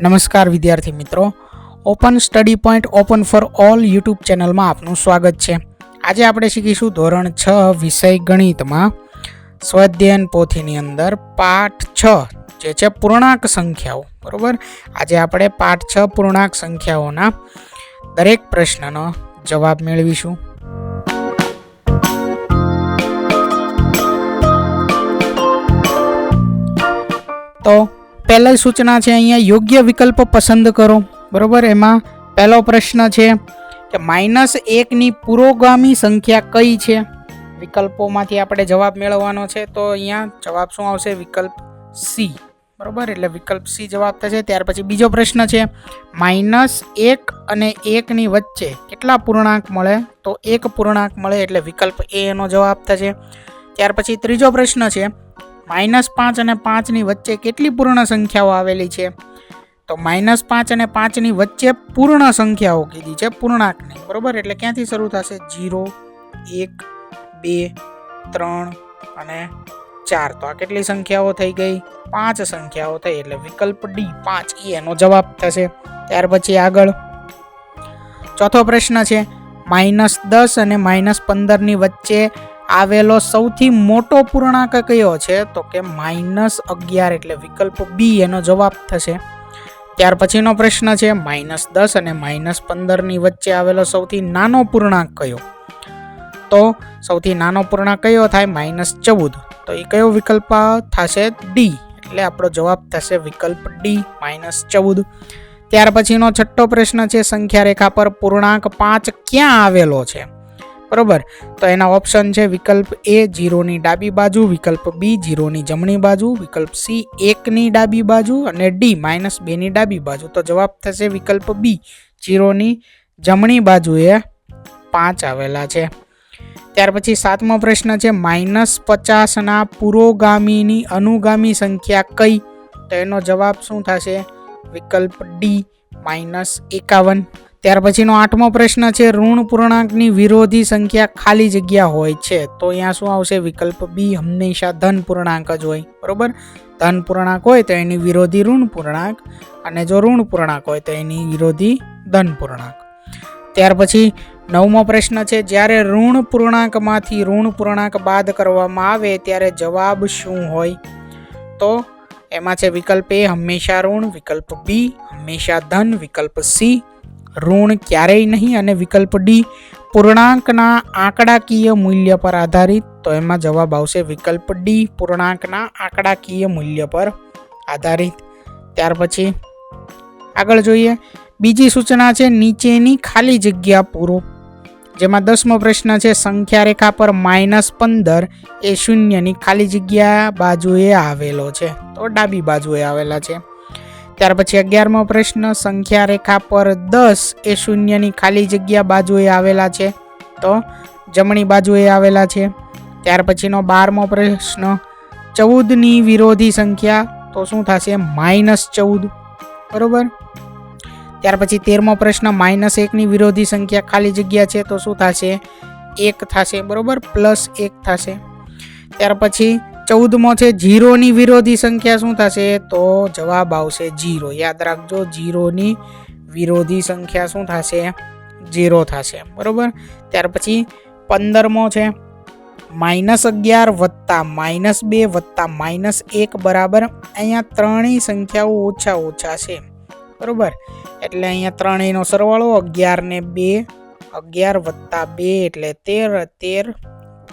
નમસ્કાર વિદ્યાર્થી મિત્રો. Open study point open for all YouTube ચેનલમાં આપનું સ્વાગત છે. આજે આપણે શીખીશું ધોરણ છ વિષય ગણિતમાં સ્વાધ્યયન પોથીની અંદર પાઠ છ, જે છે પૂર્ણાંક સંખ્યાઓ. બરાબર? આજે આપણે પાઠ છ પૂર્ણાંક સંખ્યાઓના દરેક પ્રશ્નનો જવાબ મેળવીશું. તો પહેલી સૂચના છે અહીંયા, યોગ્ય વિકલ્પ પસંદ કરો. બરાબર? એમાં પહેલો પ્રશ્ન છે કે માઇનસ એકની પુરોગામી સંખ્યા કઈ છે? વિકલ્પોમાંથી આપણે જવાબ મેળવવાનો છે તો અહીંયા જવાબ શું આવશે? વિકલ્પ સી. બરાબર? એટલે વિકલ્પ સી જવાબ થશે. ત્યાર પછી બીજો પ્રશ્ન છે, માઇનસ એક અને એકની વચ્ચે કેટલા પૂર્ણાંક મળે? તો એક પૂર્ણાંક મળે એટલે વિકલ્પ એ એનો જવાબ થશે. ત્યાર પછી ત્રીજો પ્રશ્ન છે માઇનસ પાંચ અને પાંચની વચ્ચે કેટલી પૂર્ણ સંખ્યાઓ આવેલી છે? તો માઇનસ પાંચ અને પાંચની વચ્ચે પૂર્ણ સંખ્યાઓ કીધી છે પૂર્ણાંકની, બરોબર? એટલે ક્યાંથી શરૂ થશે? જીરો, એક, બે, ત્રણ અને ચાર. તો આ કેટલી સંખ્યાઓ થઈ ગઈ? પાંચ સંખ્યાઓ થઈ, એટલે વિકલ્પ ડી પાંચ ઈ એનો જવાબ થશે. ત્યાર પછી આગળ. ચોથો પ્રશ્ન છે, માઇનસ દસ અને માઇનસ પંદરની વચ્ચે આવેલો સૌથી મોટો પૂર્ણાંક કયો છે? તો કે માઇનસ અગિયાર એટલે વિકલ્પ બી એનો જવાબ થશે. ત્યાર પછીનો પ્રશ્ન છે, માઇનસ દસ અને માઇનસ પંદરની વચ્ચે આવેલો સૌથી નાનો પૂર્ણાંક કયો? તો સૌથી નાનો પૂર્ણાંક કયો થાય? માઇનસ ચૌદ. તો એ કયો વિકલ્પ થશે? ડી એટલે આપણો જવાબ થશે વિકલ્પ ડી માઇનસ ચૌદ. ત્યાર પછીનો છઠ્ઠો પ્રશ્ન છે સંખ્યા રેખા પર પૂર્ણાંક પાંચ ક્યાં આવેલો છે? બરોબર? તો એના ઓપ્શન છે વિકલ્પ એ જીરોની ડાબી બાજુ, વિકલ્પ બી જીરોની જમણી બાજુ, વિકલ્પ સી એકની ડાબી બાજુ અને ડી માઇનસ બેની ડાબી બાજુ. તો જવાબ થશે વિકલ્પ બી. જીરોની જમણી બાજુએ પાંચ આવેલા છે. ત્યાર પછી સાતમો પ્રશ્ન છે માઇનસ પચાસના પુરોગામીની અનુગામી સંખ્યા કઈ? તો એનો જવાબ શું થશે? વિકલ્પ ડી માઇનસ એકાવન. ત્યાર પછીનો આઠમો પ્રશ્ન છે, ઋણ પૂર્ણાંકની વિરોધી સંખ્યા ખાલી જગ્યા હોય છે, તો અહીંયા શું આવશે? વિકલ્પ બી હંમેશા ધન પૂર્ણાંક જ હોય, બરોબર? ધન પૂર્ણાંક હોય તો એની વિરોધી ઋણ પૂર્ણાંક, અને જો ઋણ પૂર્ણાંક હોય તો એની વિરોધી ધન પૂર્ણાંક. ત્યાર પછી નવમો પ્રશ્ન છે, જ્યારે ઋણ પૂર્ણાંકમાંથી ઋણ પૂર્ણાંક બાદ કરવામાં આવે ત્યારે જવાબ શું હોય? તો એમાં છે, વિકલ્પ એ હંમેશા ઋણ, વિકલ્પ બી હંમેશા ધન, વિકલ્પ સી ઋણ ક્યારેય નહીં અને વિકલ્પ ડી પૂર્ણાંકના આંકડાકીય મૂલ્ય પર આધારિત. તો એમાં જવાબ આવશે વિકલ્પ ડી પૂર્ણાંકના આંકડાકીય મૂલ્ય પર આધારિત. ત્યાર પછી આગળ જોઈએ. બીજી સૂચના છે નીચેની ખાલી જગ્યા પૂરો. જેમાં દસમો પ્રશ્ન છે સંખ્યા રેખા પર માઇનસ પંદર એ શૂન્યની ખાલી જગ્યા બાજુએ આવેલો છે. તો ડાબી બાજુએ આવેલા છે. ત્યાર પછી અગિયારમો પ્રશ્ન, સંખ્યા રેખા પર દસ એ શૂન્યની ખાલી જગ્યા બાજુએ આવેલા છે. તો જમણી બાજુએ આવેલા છે. ત્યાર પછીનો બારમો પ્રશ્ન, ચૌદની વિરોધી સંખ્યા, તો શું થશે? માઇનસ ચૌદ. બરોબર? ત્યાર પછી તેરમો પ્રશ્ન માઇનસ એકની વિરોધી સંખ્યા ખાલી જગ્યા છે, તો શું થશે? એક થશે. બરોબર? પ્લસ એક થશે. ત્યાર પછી ચૌદમો છે, જીરોની વિરોધી સંખ્યા શું થશે? તો જવાબ આવશે જીરો. યાદ રાખજો, જીરોની વિરોધી સંખ્યા શું થશે? જીરો થશે. બરોબર? ત્યાર પછી પંદરમો છે, માઇનસ અગિયાર વત્તા માઇનસ બે વત્તા માઇનસ એક બરાબર. અહીંયા ત્રણેય સંખ્યાઓ ઓછા ઓછા છે. બરોબર? એટલે અહીંયા ત્રણેયનો સરવાળો અગિયાર ને બે, અગિયાર વત્તા બે એટલે તેર તેર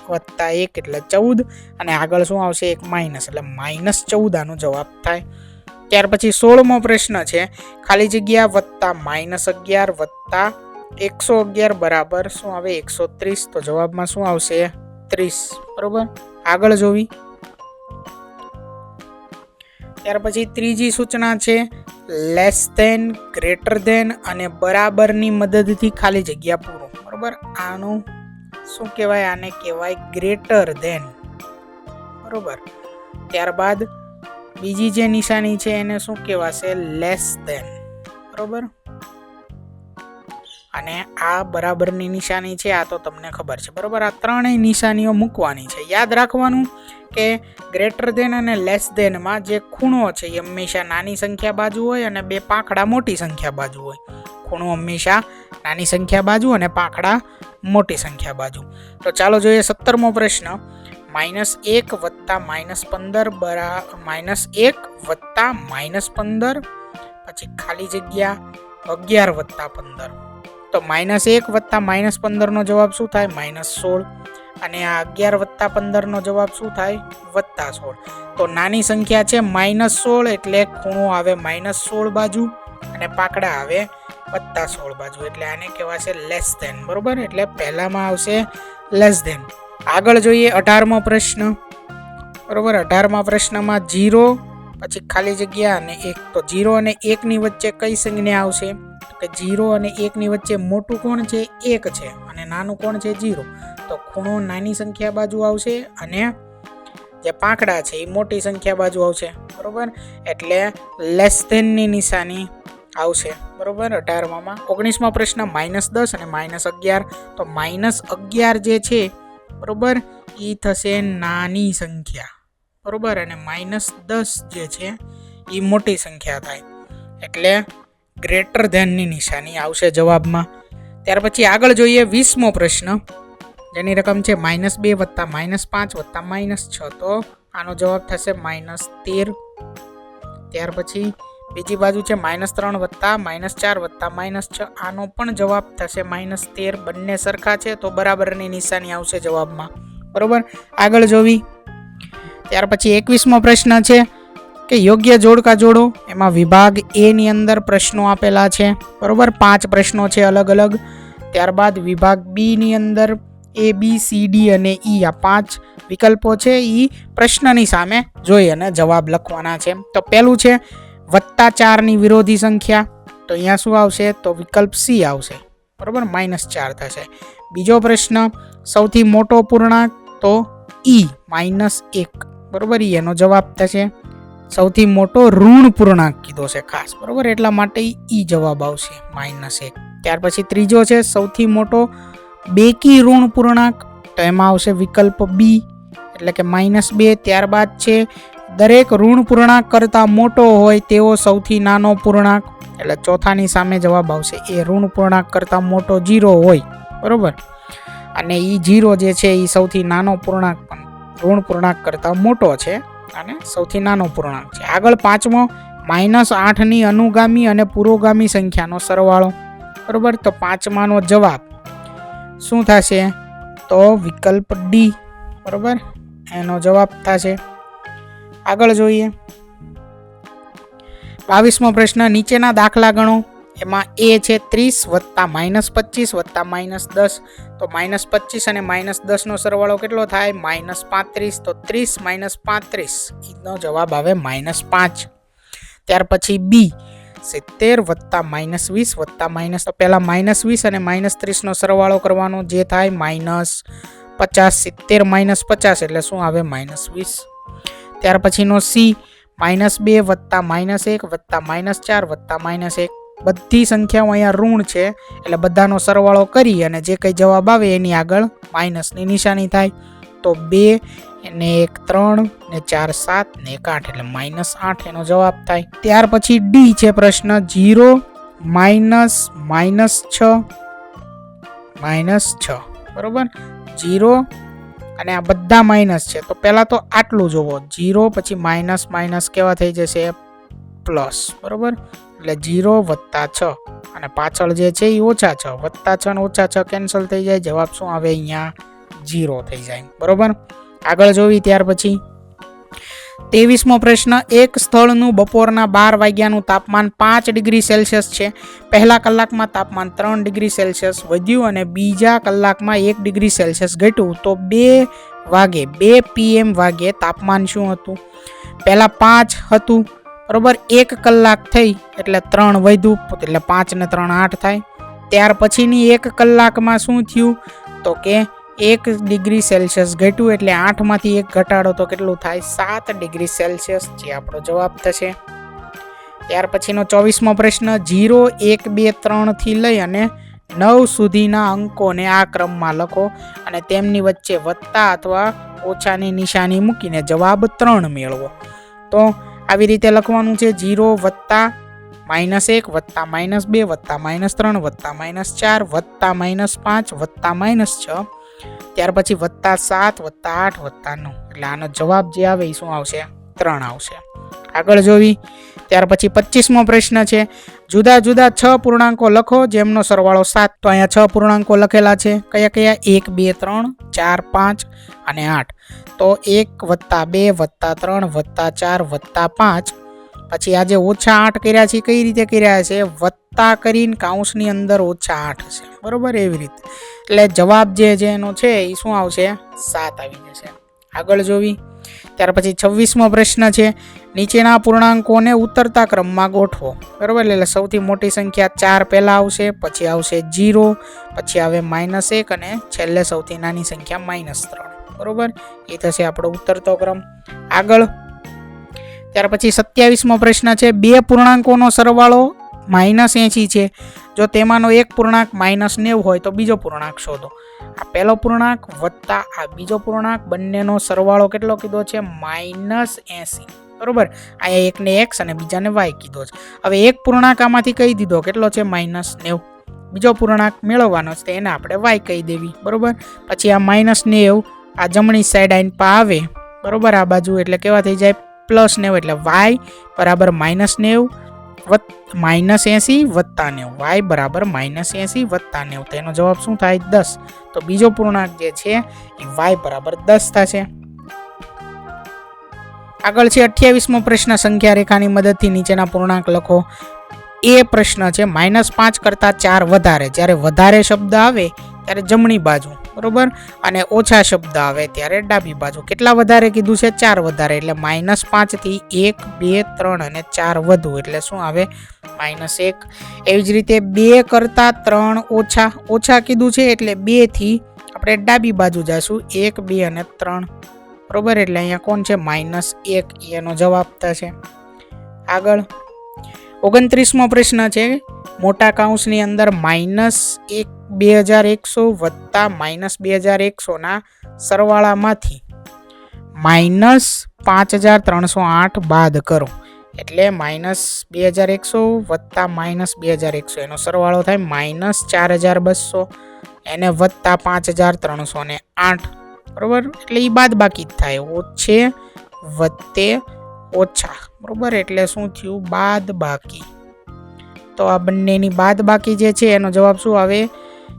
વત્તા એક એટલે ચૌદ, અને આગળ શું આવશે? એક માઇનસ. એટલે માઇનસ ચૌદ આનો જવાબ થાય. ત્યાર પછી સોળમો પ્રશ્ન છે, ખાલી જગ્યા વત્તા માઇનસ અગિયાર વત્તા એકસો અગિયાર બરાબર શું આવે? એકસો ત્રીસ. તો જવાબમાં શું આવશે? ત્રીસ. બરોબર? આગળ જોવી. ત્યાર પછી ત્રીજી સૂચના છે લેસ ધેન ગ્રેટર ધેન અને બરાબરની મદદથી ખાલી જગ્યા પૂરો. બરાબર? આનું શું કહેવાય? આને કહેવાય ગ્રેટર ધેન બરોબર? ત્યારબાદ બીજી જે નિશાની છે એને શું કહેવાશે? લેસ ધેન બરોબર? અને આ બરાબરની નિશાની છે, આ તો તમને ખબર છે. બરોબર? આ ત્રણેય નિશાનીઓ મૂકવાની છે. યાદ રાખવાનું કે ગ્રેટર ધેન અને લેસ ધેનમાં જે ખૂણો છે, એ હંમેશા નાની સંખ્યા બાજુ હોય અને બે પાંખડા મોટી સંખ્યા બાજુ હોય. ખૂણો હંમેશા નાની સંખ્યા બાજુ અને પાંખડા મોટી સંખ્યા બાજુ. તો ચાલો જોઈએ સત્તરમો પ્રશ્ન. માઇનસ એક વત્તા માઇનસ પંદર બરા, માઇનસ એક વત્તા માઇનસ પંદર, પછી ખાલી જગ્યા અગિયાર વત્તા પંદર. તો માઇનસ એક વત્તા માઇનસ પંદરનો જવાબ શું થાય? માઇનસ સોળ. અને આ અગિયાર વત્તા પંદરનો જવાબ શું થાય? વત્તા સોળ. તો નાની સંખ્યા છે માઇનસ સોળ એટલે ખૂણો આવે માઇનસ સોળ બાજુ અને પાકડા આવે વત્તા સોળ બાજુ, એટલે આને કહેવાશે લેસ ધેન બરાબર? એટલે પહેલામાં આવશે લેસ ધેન આગળ જોઈએ અઢારમો પ્રશ્ન. બરાબર? અઢારમા પ્રશ્નમાં જીરો પછી ખાલી જગ્યા અને એક. તો જીરો અને એકની વચ્ચે કઈ સંજ્ઞા આવશે? કે જીરો અને એકની વચ્ચે મોટું કોણ છે? એક છે. અને નાનું કોણ છે? જીરો તો ખૂણો નાની સંખ્યા બાજુ આવશે અને જે પાંખડા છે એ મોટી સંખ્યા બાજુ આવશે. બરાબર? એટલે લેસ ધેનની નિશાની આવશે. બરોબર? અઢારમામાં. ઓગણીસમો પ્રશ્ન માઇનસ દસ અને માઇનસ અગિયાર. તો માઇનસ અગિયાર જે છે, બરોબર? એ થશે નાની સંખ્યા. બરોબર? અને માઇનસ દસ જે છે એ મોટી સંખ્યા થાય. એટલે ગ્રેટર ધેનની નિશાની આવશે જવાબમાં. ત્યાર પછી આગળ જોઈએ વીસમો પ્રશ્ન. જેની રકમ છે માઇનસ બે વત્તા માઇનસ પાંચ વત્તા માઇનસ છ. તો આનો જવાબ થશે માઇનસ તેર. ત્યાર પછી બીજી બાજુ છે માઇનસ ત્રણ વત્તા, માઇનસ ચાર વત્તા, માઇનસ છ. આનો પણ જવાબ થશે માઇનસ તેર. બંને સરખા છે તો બરાબરની નિશાની આવશે જવાબમાં. બરોબર? આગળ જોવી. ત્યાર પછી એકવીસમો પ્રશ્ન છે કે યોગ્ય જોડકા જોડો. એમાં વિભાગ એની અંદર પ્રશ્નો આપેલા છે. બરોબર? પાંચ પ્રશ્નો છે અલગ અલગ. ત્યારબાદ વિભાગ બીની અંદર એ બી સી ડી અને ઈ આ પાંચ વિકલ્પો છે. એ પ્રશ્નની સામે જોઈ અને જવાબ લખવાના છે. તો પહેલું છે વત્તા ચારની વિરોધી સંખ્યા. તો અહીંયા શું આવશે? તો વિકલ્પ સી આવશે. બરાબર? માઇનસ ચાર થશે. બીજો પ્રશ્ન, સૌથી મોટો પૂર્ણાંક તો ઈ માઇનસ એક. બરાબર? ઈ એનો જવાબ થશે. સૌથી મોટો ઋણ પૂર્ણાંક કીધો છે ખાસ. બરાબર? એટલા માટે ઈ જવાબ આવશે, માઇનસ એક. ત્યાર પછી ત્રીજો છે, સૌથી મોટો બેકી ઋણ પૂર્ણાંક. તો એમાં આવશે વિકલ્પ બી એટલે કે માઇનસ બે. ત્યારબાદ છે દરેક ઋણ પૂર્ણાંક કરતાં મોટો હોય તેવો સૌથી નાનો પૂર્ણાંક. એટલે ચોથાની સામે જવાબ આવશે. એ ઋણ પૂર્ણાંક કરતાં મોટો જીરો હોય. બરાબર? અને એ જીરો જે છે એ સૌથી નાનો પૂર્ણાંક પણ ઋણ પૂર્ણાંક કરતાં મોટો છે અને સૌથી નાનો પૂર્ણાંક છે. આગળ પાંચમો માઇનસ આઠની અનુગામી અને પુરોગામી સંખ્યાનો સરવાળો. બરાબર? તો પાંચમાનો જવાબ શું થશે? તો વિકલ્પ ડી. બરાબર? એનો જવાબ થશે આગળ જોઈએ. બાવીસમો પ્રશ્ન, નીચેના દાખલા ગણો. એમાં એ છે ત્રીસ વત્તા માઇનસ પચીસ વત્તા માઇનસ દસ. તો માઇનસ પચીસ અને માઇનસ દસનો સરવાળો કેટલો થાય? માઇનસ પાંત્રીસ. તો ત્રીસ માઇનસ પાંત્રીસ. એનો જવાબ આવે માઇનસ પાંચ. ત્યાર પછી બી. સિત્તેર વત્તા માઇનસ વીસ વત્તા માઇનસ. તો પહેલાં માઇનસ વીસ અને માઇનસ ત્રીસનો સરવાળો કરવાનો જે થાય? માઇનસ પચાસ. સિત્તેર માઇનસ પચાસ એટલે શું આવે? માઇનસ વીસ. ત્યાર પછીનો સી માઇનસ બે વત્તા માઇનસ એક વત્તા માઇનસ ચાર વત્તા માઇનસ એક. બધી સંખ્યાઓ અહીંયા ઋણ છે, એટલે બધાનો સરવાળો કરી અને જે કંઈ જવાબ આવે એની આગળ માઇનસની નિશાની થાય. તો બે ને એક ત્રણ ને ચાર સાત ને એક આઠ, એટલે માઇનસ આઠ એનો જવાબ થાય. ત્યાર પછી ડી છે પ્રશ્ન જીરો માઇનસ માઇનસ છ માઇનસ છ. બરોબર? જીરો અને આ બધા માઇનસ છે. તો પહેલાં તો આટલું જોવો જીરો પછી માઇનસ માઇનસ કેવા થઈ જશે? પ્લસ બરાબર? એટલે જીરો વત્તા છ. અને પાછળ જે છે એ ઓછા છ. વત્તા છ ને ઓછા છ કેન્સલ થઈ જાય. જવાબ શું આવે? અહીંયા જીરો થઈ જાય. બરાબર? આગળ જોવી ત્યાર પછી. ત્રેવીસમો પ્રશ્ન, એક સ્થળનું બપોરના બાર વાગ્યાનું તાપમાન પાંચ ડિગ્રી સેલ્સિયસ છે. પહેલા કલાકમાં તાપમાન ત્રણ ડિગ્રી સેલ્સિયસ વધ્યું અને બીજા કલાકમાં એક ડિગ્રી સેલ્સિયસ ઘટ્યું. તો બે વાગે, બે પીએમ વાગે તાપમાન શું હતું? પહેલાં પાંચ હતું, બરાબર? એક કલાક થઈ, એટલે ત્રણ વધ્યું, એટલે પાંચ ને ત્રણ આઠ થાય. ત્યાર પછીની એક કલાકમાં શું થયું? તો કે એક ડિગ્રી સેલ્સિયસ ઘટ્યું એટલે આઠમાંથી એક ઘટાડો તો કેટલું થાય? સાત ડિગ્રી સેલ્સિયસ, જે આપણો જવાબ થશે. ત્યાર પછીનો ચોવીસમો પ્રશ્ન, જીરો, એક, બે, ત્રણથી લઈ અને નવ સુધીના અંકોને આ ક્રમમાં લખો અને તેમની વચ્ચે વત્તા અથવા ઓછાની નિશાની મૂકીને જવાબ ત્રણ મેળવો. તો આવી રીતે લખવાનું છે, જીરો વત્તા માઇનસ એક વત્તા માઇનસ બે વત્તા માઇનસ ત્રણ વત્તા માઇનસ ચાર વત્તા માઇનસ પાંચ વત્તા માઇનસ છ ત્યાર પછી વત્તા સાત, વત્તા આઠ, વત્તા નવ. એટલે આનો જવાબ જે આવે એ શું આવશે? ત્રણ આવશે. આગળ જોવી. ત્યાર પછી પચીસમો પ્રશ્ન છે. જુદા જુદા છ પૂર્ણાંકો લખો. જેમનો સરવાળો સાત, તો અહીંયા છ પૂર્ણાંકો લખેલા છે. કયા કયા? એક, બે, ત્રણ, ચાર, પાંચ અને આઠ. તો એક વત્તા બે, વત્તા ત્રણ, વત્તા ચાર, વત્તા પાંચ પછી આજે ઓછા આઠ કર્યા છે કઈ રીતે કર્યા છે? વત્તા કરીને કાઉન્સની અંદર ઓછા આઠ છે. બરાબર? એવી રીતે. એટલે જવાબ જે છે એનો છે એ શું આવશે? સાત આવી જશે. આગળ જોવી. ત્યાર પછી છવ્વીસમો પ્રશ્ન છે, નીચેના પૂર્ણાંકોને ઉતરતા ક્રમમાં ગોઠવો. બરાબર? એટલે સૌથી મોટી સંખ્યા ચાર પહેલાં આવશે, પછી આવશે જીરો, પછી આવે માઇનસ એક અને છેલ્લે સૌથી નાની સંખ્યા માઇનસ ત્રણ. બરાબર? એ થશે આપણો ઉતરતો ક્રમ. આગળ ત્યાર પછી સત્યાવીસમો પ્રશ્ન છે, બે પૂર્ણાંકોનો સરવાળો માઇનસ એંશી છે. જો તેમાંનો એક પૂર્ણાંક માઇનસ નેવું હોય તો બીજો પૂર્ણાંક શોધો. આ પહેલો પૂર્ણાંક વત્તા આ બીજો પૂર્ણાંક બંનેનો સરવાળો કેટલો કીધો છે? માઇનસ એંસી બરોબર? અહીંયા એકને એક્સ અને બીજાને વાય કીધો છે. હવે એક પૂર્ણાંક આમાંથી કહી દીધો, કેટલો છે? માઇનસ નેવું. બીજો પૂર્ણાંક મેળવવાનો છે એને આપણે વાય કહી દેવી. બરોબર? પછી આ માઇનસ નેવું આ જમણી સાઈડ આઈન પા આવે. બરોબર? આ બાજુ એટલે કેવા થઈ જાય? પ્લસ નેવું એટલે વાય બરાબર માઇનસ નેવું માઇનસ એંસી વત્તા નેવું. વાય બરાબર માઇનસ એંસી વત્તા નેવું. તો એનો જવાબ શું થાય? દસ. તો બીજો પૂર્ણાંક જે છે એ વાય બરાબર દસ થશે. આગળ છે અઠ્યાવીસમો પ્રશ્ન. સંખ્યા રેખાની મદદથી નીચેના પૂર્ણાંક લખો. એ પ્રશ્ન છે, માઇનસ પાંચ કરતાં ચાર વધારે. જ્યારે વધારે શબ્દ આવે ત્યારે જમણી બાજુ, બરાબર? અને ઓછા શબ્દ આવે ત્યારે ડાબી બાજુ. કેટલા વધારે કીધું છે? ચાર વધારે, એટલે માઇનસ પાંચથી એક, બે, ત્રણ અને ચાર વધુ, એટલે શું આવે? માઇનસ એક. એવી જ રીતે બે કરતાં ત્રણ ઓછા ઓછા કીધું છે, એટલે બેથી આપણે ડાબી બાજુ જઈશું એક, બે અને ત્રણ. બરોબર? એટલે અહીંયા કોણ છે? માઇનસ એક. એનો જવાબ થશે. આગળ. ઓગણત્રીસમો પ્રશ્ન છે, મોટા કાઉન્સની અંદર માઇનસ એક બે હજાર એકસો વત્તા માઇનસ બે હજાર એકસોના સરવાળામાંથી માઇનસ પાંચ હજાર ત્રણસો આઠ બાદ કરો. એટલે માઇનસ બે હજાર એકસો વત્તા માઇનસ બે હજાર એકસો. એનો સરવાળો થાય માઇનસ ચાર હજાર બસો એને વત્તા પાંચ હજાર ત્રણસો ને આઠ. બરાબર? એટલે એ બાદ બાકી જ થાય. ઓછે વત્તે ઓછા. બરાબર? એટલે શું થયું? બાદ બાકી. તો આ બંનેની બાદ બાકી જે છે, એનો જવાબ શું આવે?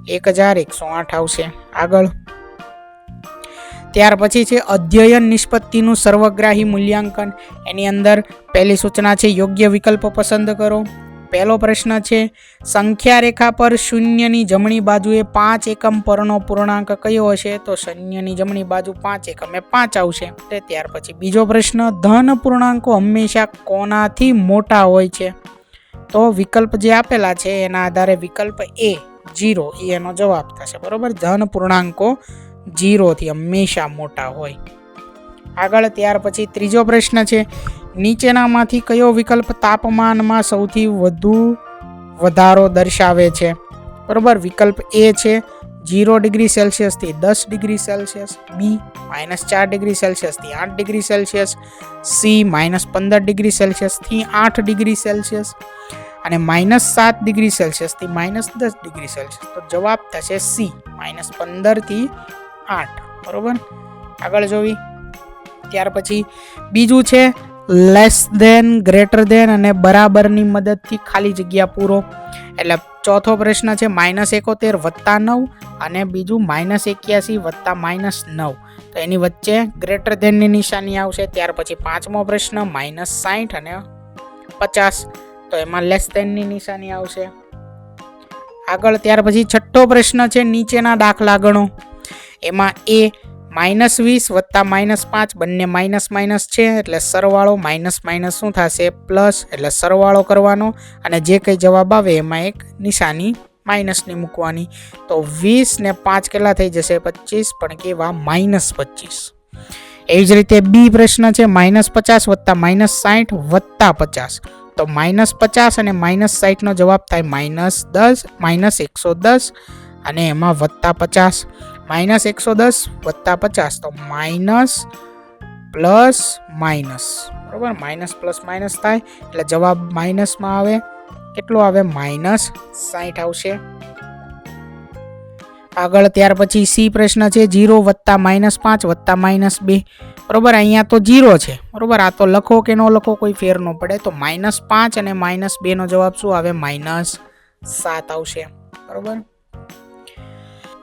એક હજાર એકસો આઠ આવશે. આગળ. ત્યાર પછી છે અધ્યયન નિષ્પત્તિનું સર્વગ્રાહી મૂલ્યાંકન. એની અંદર પહેલી સૂચના છે યોગ્ય વિકલ્પ પસંદ કરો. પહેલો પ્રશ્ન છે સંખ્યા રેખા પર શૂન્યની જમણી બાજુએ પાંચ એકમ પરનો પૂર્ણાંક કયો હશે? તો શૂન્યની જમણી બાજુ પાંચ એકમે પાંચ આવશે. તે ત્યાર પછી બીજો પ્રશ્ન, ધન પૂર્ણાંકો હંમેશા કોનાથી મોટા હોય છે? તો વિકલ્પ જે આપેલા છે એના આધારે વિકલ્પ એ જીરો એ એનો જવાબ થશે, બરાબર? ધન પૂર્ણાંકો જીરોથી હંમેશા મોટા હોય. આગળ ત્યાર પછી ત્રીજો પ્રશ્ન છે, નીચેનામાંથી કયો વિકલ્પ તાપમાનમાં સૌથી વધુ વધારો દર્શાવે છે? બરાબર? વિકલ્પ એ છે, જીરો ડિગ્રી સેલ્સિયસથી દસ ડિગ્રી સેલ્સિયસ, બી માઇનસ ચાર ડિગ્રી સેલ્સિયસથી આઠ ડિગ્રી સેલ્સિયસ, સી માઇનસ પંદર ડિગ્રી સેલ્સિયસથી આઠ ડિગ્રી સેલ્સિયસ અને માઇનસ સાત ડિગ્રી સેલ્સિયસથી માઇનસ દસ ડિગ્રી સેલ્સિયસ. તો જવાબ થશે સી, માઇનસ પંદરથી આઠ. બરાબર? આગળ જોવી. ત્યાર પછી બીજું છે લેસ દેન ગ્રેટર દેન અને બરાબરની મદદથી ખાલી જગ્યા પૂરો. એટલે ચોથો પ્રશ્ન છે માઇનસ એકોતેર વત્તા નવ અને બીજું માઇનસ એક્યાસી વત્તા માઇનસ નવ. તો એની વચ્ચે ગ્રેટર દેનની નિશાની આવશે. ત્યાર પછી પાંચમો પ્રશ્ન માઇનસ સાઠ અને પચાસ. તો એમાં લેસ દેનની નિશાની આવશે. આગળ ત્યાર પછી છઠ્ઠો પ્રશ્ન છે નીચેના દાખલા ગણો. એમાં એ માઇનસ વીસ વત્તા માઇનસ પાંચ બંને માઇનસ માઇનસ છે, એટલે સરવાળો માઇનસ માઇનસ શું થશે? પ્લસ એટલે સરવાળો કરવાનો. અને જે કંઈ જવાબ આવે એમાં એક નિશાની માઇનસની મૂકવાની. તો વીસ ને પાંચ કેટલા થઈ જશે? પચીસ, પણ કેવા? માઇનસ પચીસ. એવી જ રીતે બી પ્રશ્ન છે માઇનસ પચાસ વત્તા માઇનસ સાઠ વત્તા પચાસ. તો માઇનસ પચાસ અને માઇનસ સાઠનો જવાબ થાય માઇનસ દસ માઇનસ એકસો દસ અને એમાં વત્તા પચાસ. માઇનસ એકસો દસ, વત્તા પચાસ. તો માઇનસ પ્લસ માઇનસ બરાબર? માઇનસ પ્લસ માઇનસ થાય. એટલે જવાબ માઇનસમાં આવે. કેટલો આવે? માઇનસ સાઠ આવશે. આગળ ત્યાર પછી સી પ્રશ્ન છે. જીરો વત્તા માઇનસ પાંચ વત્તા માઇનસ બે. બરોબર? અહીંયા તો જીરો છે. બરાબર? આ તો લખો કે ન લખો કોઈ ફેર ન પડે. તો માઇનસ પાંચ અને માઇનસ બેનો જવાબ શું આવે? માઇનસ સાત આવશે. બરોબર?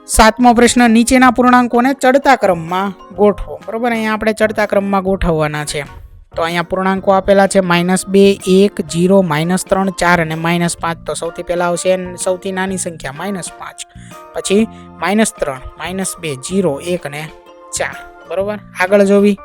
સાતમો પ્રશ્ન, નીચેના પૂર્ણાંકોને ચડતા ક્રમમાં ગોઠવો. બરોબર? અહીંયા આપણે ચડતા ક્રમમાં ગોઠવવાના છે. તો અહીંયા પૂર્ણાંકો આપેલા છે. માઇનસ બે, એક, જીરો માઇનસ ત્રણ, ચાર અને માઇનસ પાંચ. તો સૌથી પહેલાં આવશે સૌથી નાની સંખ્યા માઇનસ પાંચ. પછી માઇનસ ત્રણ માઇનસ બે, જીરો, એક અને ચાર. બરોબર? આગળ જોવી.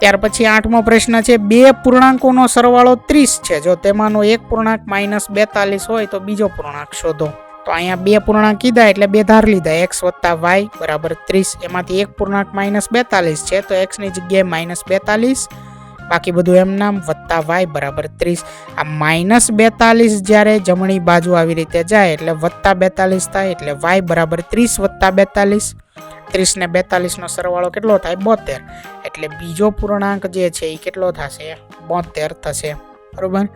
ત્યાર પછી આઠમો પ્રશ્ન છે, બે પૂર્ણાંકોનો સરવાળો ત્રીસ છે. જો તેમાંનો એક પૂર્ણાંક માઇનસ બેતાલીસ હોય તો બીજો પૂર્ણાંક શોધો. તો અહીંયા બે પૂર્ણાંક કીધા એટલે બે ધાર લીધા. એક્સ વત્તા વાય બરાબર ત્રીસ. એમાંથી એક પૂર્ણાંક માઇનસ બેતાલીસ છે, તો એક્સની જગ્યાએ માઇનસ બેતાલીસ. બાકી બધું એમ નામ વત્તા વાય બરાબર ત્રીસ. આ માઇનસ બેતાલીસ જ્યારે જમણી બાજુ આવી રીતે જાય એટલે વત્તા બેતાલીસ થાય એટલે વાય બરાબર ત્રીસ વત્તા બેતાલીસ. ત્રીસ ને બેતાલીસનો સરવાળો કેટલો થાય? બોતેર. એટલે બીજો પૂર્ણાંક જે છે એ કેટલો થશે? બોતેર થશે. બરોબર?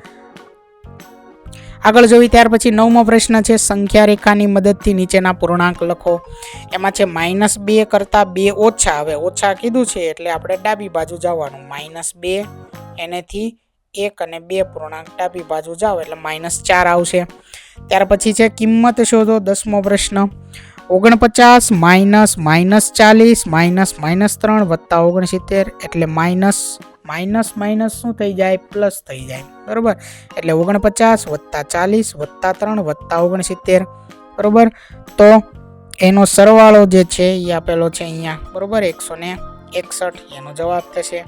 આગળ જોઈ ત્યાર પછી નવમો પ્રશ્ન છે સંખ્યા રેખાની મદદથી નીચેના પૂર્ણાંક લખો. એમાં છે માઇનસ બે કરતાં બે ઓછા. હવે ઓછા કીધું છે એટલે આપણે ડાબી બાજુ જવાનું. માઇનસ બે, એનેથી એક અને બે પૂર્ણાંક ડાબી બાજુ જાઓ એટલે માઇનસ ચાર આવશે. ત્યાર પછી છે કિંમત શોધો, દસમો પ્રશ્ન. ઓગણપચાસ, માઇનસ માઇનસ ચાલીસ, માઇનસ માઇનસ ત્રણ વત્તા ઓગણસિત્તેર એટલે માઇનસ માઇનસ માઇનસ શું થઈ જાય? પ્લસ થઈ જાય. બરાબર? એટલે ઓગણપચાસ વત્તા ચાલીસ વત્તા ત્રણ વત્તા ઓગણસિત્તેર. બરાબર? તો એનો સરવાળો જે છે એ આપેલો છે અહીંયા. બરોબર? એકસો ને એકસઠ. એનો જવાબ થશે.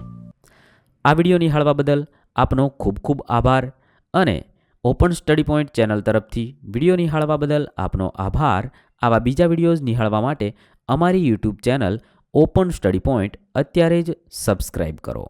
આ વીડિયો નિહાળવા બદલ આપનો ખૂબ ખૂબ આભાર અને ઓપન સ્ટડી પોઈન્ટ ચેનલ તરફથી વીડિયો નિહાળવા બદલ આપનો આભાર. આવા બીજા વિડીયોઝ નિહાળવા માટે અમારી YouTube channel open study point અત્યારે જ સબસ્ક્રાઇબ કરો.